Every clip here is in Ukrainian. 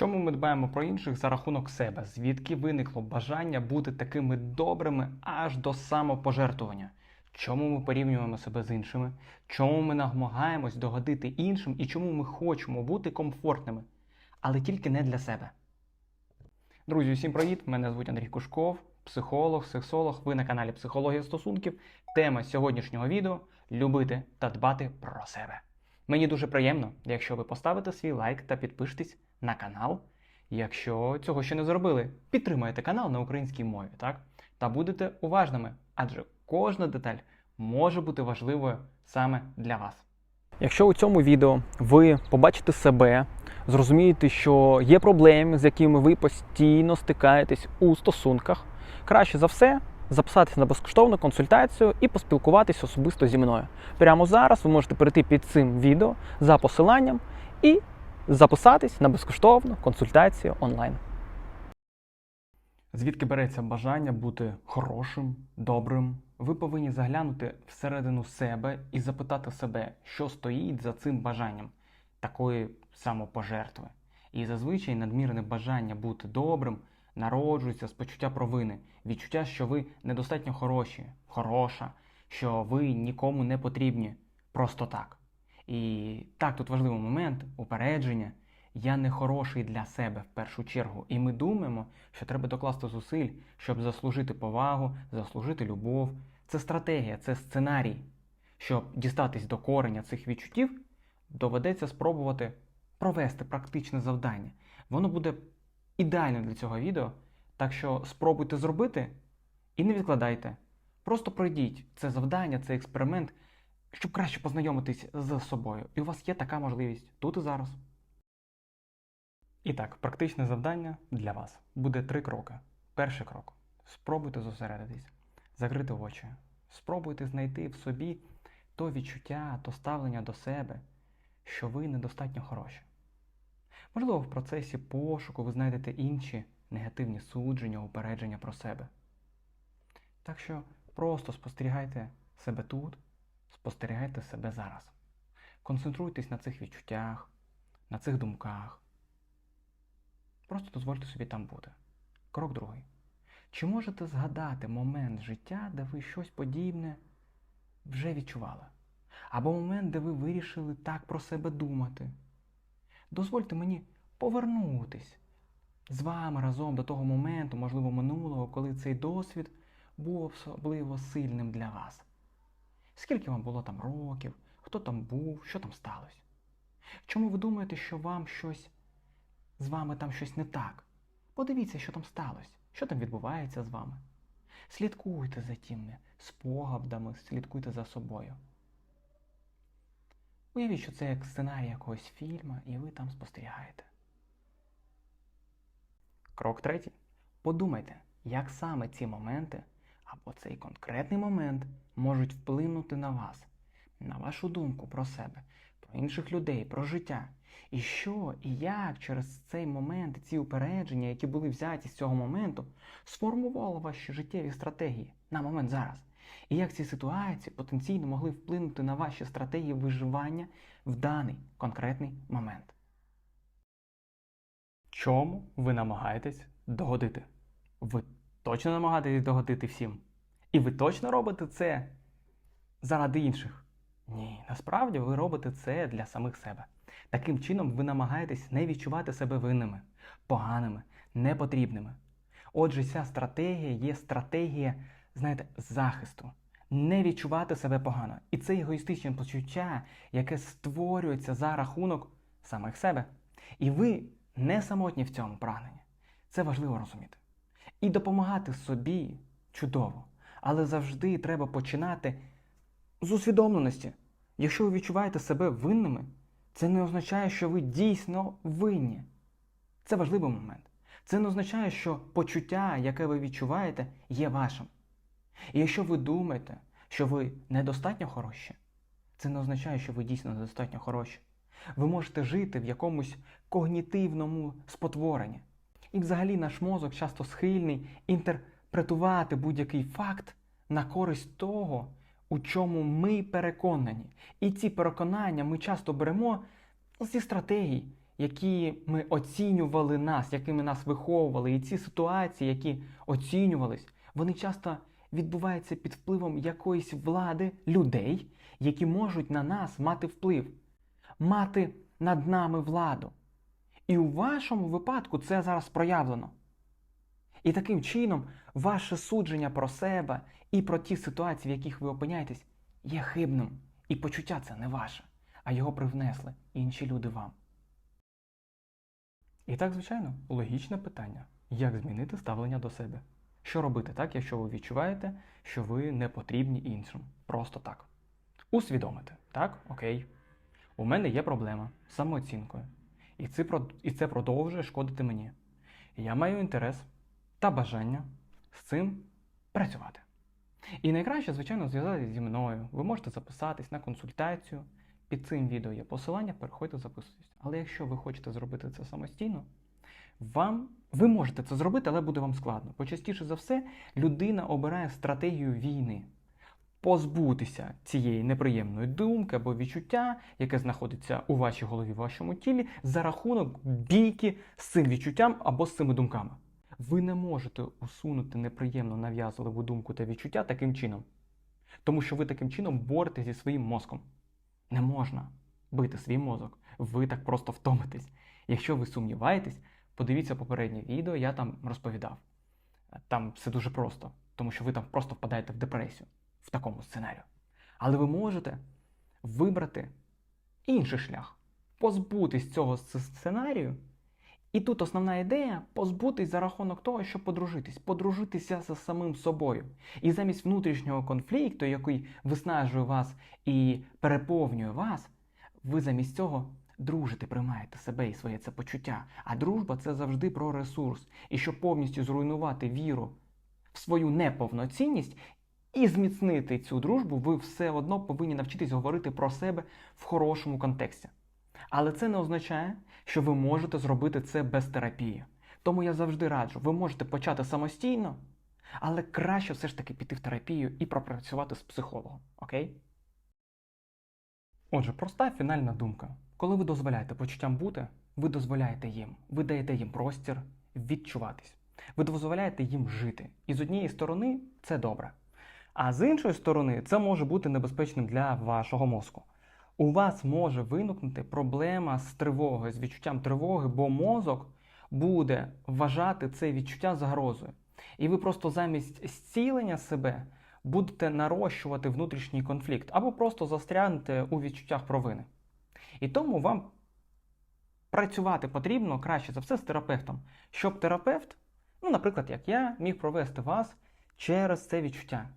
Чому ми дбаємо про інших за рахунок себе? Звідки виникло бажання бути такими добрими аж до самопожертвування? Чому ми порівнюємо себе з іншими? Чому ми намагаємось догодити іншим і чому ми хочемо бути комфортними, але тільки не для себе? Друзі, усім привіт! Мене звуть Андрій Кушков, психолог, сексолог. Ви на каналі Психологія стосунків. Тема сьогоднішнього відео любити та дбати про себе. Мені дуже приємно, якщо ви поставите свій лайк та підпишетесь на канал. Якщо цього ще не зробили, підтримайте канал на українській мові, так? Та будете уважними, адже кожна деталь може бути важливою саме для вас. Якщо у цьому відео ви побачите себе, зрозумієте, що є проблеми, з якими ви постійно стикаєтесь у стосунках, краще за все записатися на безкоштовну консультацію і поспілкуватись особисто зі мною. Прямо зараз ви можете перейти під цим відео за посиланням і записатись на безкоштовну консультацію онлайн. Звідки береться бажання бути хорошим, добрим? Ви повинні заглянути всередину себе і запитати себе, що стоїть за цим бажанням такої самопожертви. І зазвичай надмірне бажання бути добрим народжується з почуття провини, відчуття, що ви недостатньо хороші, хороша, що ви нікому не потрібні просто так. І так, тут важливий момент упередження. Я не хороший для себе в першу чергу. І ми думаємо, що треба докласти зусиль, щоб заслужити повагу, заслужити любов. Це стратегія, це сценарій. Щоб дістатись до кореня цих відчуттів, доведеться спробувати провести практичне завдання. Воно буде ідеальним для цього відео. Так що спробуйте зробити і не відкладайте. Просто пройдіть це завдання, цей експеримент, щоб краще познайомитись з собою. І у вас є така можливість тут і зараз. І так, практичне завдання для вас буде три кроки. Перший крок. Спробуйте зосередитись, закрити очі. Спробуйте знайти в собі то відчуття, то ставлення до себе, що ви недостатньо хороші. Можливо, в процесі пошуку ви знайдете інші негативні судження, упередження про себе. Так що просто спостерігайте себе тут, спостерігайте себе зараз. Концентруйтесь на цих відчуттях, на цих думках. Просто дозвольте собі там бути. Крок другий. Чи можете згадати момент життя, де ви щось подібне вже відчували? Або момент, де ви вирішили так про себе думати? Дозвольте мені повернутись з вами разом до того моменту, можливо, минулого, коли цей досвід був особливо сильним для вас. Скільки вам було там років, хто там був, що там сталося? Чому ви думаєте, що вам щось з вами там щось не так? Подивіться, що там сталося, що там відбувається з вами. Слідкуйте за тими спогадами, слідкуйте за собою. Уявіть, що це як сценарій якогось фільму, і ви там спостерігаєте. Крок третій. Подумайте, як саме ці моменти або цей конкретний момент можуть вплинути на вас, на вашу думку про себе, про інших людей, про життя. І що і як через цей момент, ці упередження, які були взяті з цього моменту, сформували ваші життєві стратегії на момент зараз. І як ці ситуації потенційно могли вплинути на ваші стратегії виживання в даний конкретний момент. Чому ви намагаєтесь догодити? Ви точно намагаєтесь догодити всім? І ви точно робите це заради інших? Ні, насправді ви робите це для самих себе. Таким чином, ви намагаєтесь не відчувати себе винними, поганими, непотрібними. Отже, ця стратегія є стратегія, знаєте, захисту. Не відчувати себе погано. І це егоїстичне почуття, яке створюється за рахунок самих себе. І ви не самотні в цьому прагненні. Це важливо розуміти. І допомагати собі чудово. Але завжди треба починати з усвідомленості. Якщо ви відчуваєте себе винними, це не означає, що ви дійсно винні. Це важливий момент. Це не означає, що почуття, яке ви відчуваєте, є вашим. І якщо ви думаєте, що ви недостатньо хороші, це не означає, що ви дійсно недостатньо хороші. Ви можете жити в якомусь когнітивному спотворенні. І взагалі наш мозок часто схильний інтерпретувати будь-який факт на користь того, у чому ми переконані. І ці переконання ми часто беремо зі стратегій, які ми оцінювали нас, якими нас виховували, і ці ситуації, які оцінювались, вони часто відбуваються під впливом якоїсь влади людей, які можуть на нас мати вплив, мати над нами владу. І у вашому випадку це зараз проявлено. І таким чином ваше судження про себе і про ті ситуації, в яких ви опиняєтесь, є хибним. І почуття це не ваше, а його привнесли інші люди вам. І так, звичайно, логічне питання: як змінити ставлення до себе? Що робити так, якщо ви відчуваєте, що ви не потрібні іншим? Просто так. Усвідомити, так, окей. У мене є проблема з самооцінкою, і це, і це продовжує шкодити мені. Я маю інтерес та бажання з цим працювати. І найкраще, звичайно, зв'язатися зі мною. Ви можете записатись на консультацію. Під цим відео є посилання, переходьте, записуйтесь. Але якщо ви хочете зробити це самостійно, вам ви можете це зробити, але буде вам складно. Бо частіше за все, людина обирає стратегію війни. Позбутися цієї неприємної думки або відчуття, яке знаходиться у вашій голові, в вашому тілі, за рахунок бійки з цим відчуттям або з цими думками. Ви не можете усунути неприємну нав'язливу думку та відчуття таким чином. Тому що ви таким чином боретесь зі своїм мозком. Не можна бити свій мозок. Ви так просто втомитесь. Якщо ви сумніваєтесь, подивіться попереднє відео, я там розповідав. Там все дуже просто, тому що ви там просто впадаєте в депресію в такому сценарію. Але ви можете вибрати інший шлях, позбутись цього сценарію. І тут основна ідея позбутись за рахунок того, щоб подружитись, подружитися з самим собою. І замість внутрішнього конфлікту, який виснажує вас і переповнює вас, ви замість цього дружите, приймаєте себе і своє це почуття. А дружба це завжди про ресурс. І щоб повністю зруйнувати віру в свою неповноцінність і зміцнити цю дружбу, ви все одно повинні навчитись говорити про себе в хорошому контексті. Але це не означає, що ви можете зробити це без терапії. Тому я завжди раджу, ви можете почати самостійно, але краще все ж таки піти в терапію і пропрацювати з психологом. Окей? Отже, проста фінальна думка. Коли ви дозволяєте почуттям бути, ви дозволяєте їм, ви даєте їм простір відчуватись. Ви дозволяєте їм жити. І з однієї сторони це добре. А з іншої сторони, це може бути небезпечним для вашого мозку. У вас може виникнути проблема з тривогою, з відчуттям тривоги, бо мозок буде вважати це відчуття загрозою. І ви просто замість зцілення себе будете нарощувати внутрішній конфлікт або просто застрянете у відчуттях провини. І тому вам працювати потрібно краще за все з терапевтом, щоб терапевт, ну, наприклад, як я, міг провести вас через це відчуття.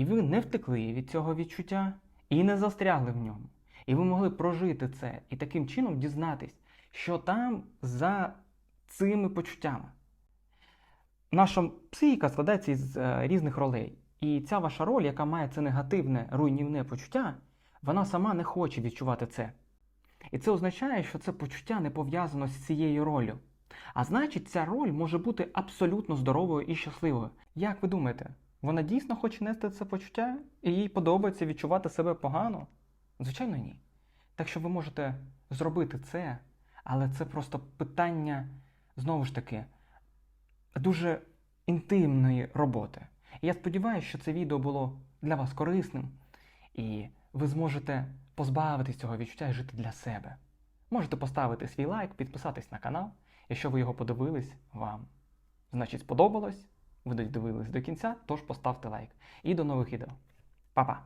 І ви не втекли від цього відчуття і не застрягли в ньому. І ви могли прожити це і таким чином дізнатись, що там за цими почуттями. Наша психіка складається із е, різних ролей. І ця ваша роль, яка має це негативне руйнівне почуття, вона сама не хоче відчувати це. І це означає, що це почуття не пов'язано з цією ролью. А значить, ця роль може бути абсолютно здоровою і щасливою. Як ви думаєте, вона дійсно хоче нести це почуття і їй подобається відчувати себе погано? Звичайно, ні. Так що ви можете зробити це, але це просто питання, знову ж таки, дуже інтимної роботи. І я сподіваюся, що це відео було для вас корисним, і ви зможете позбавитись цього відчуття і жити для себе. Можете поставити свій лайк, підписатись на канал. Якщо ви його подивились, вам значить сподобалось, ви додивились до кінця, тож поставте лайк. І до нових відео. Па-па!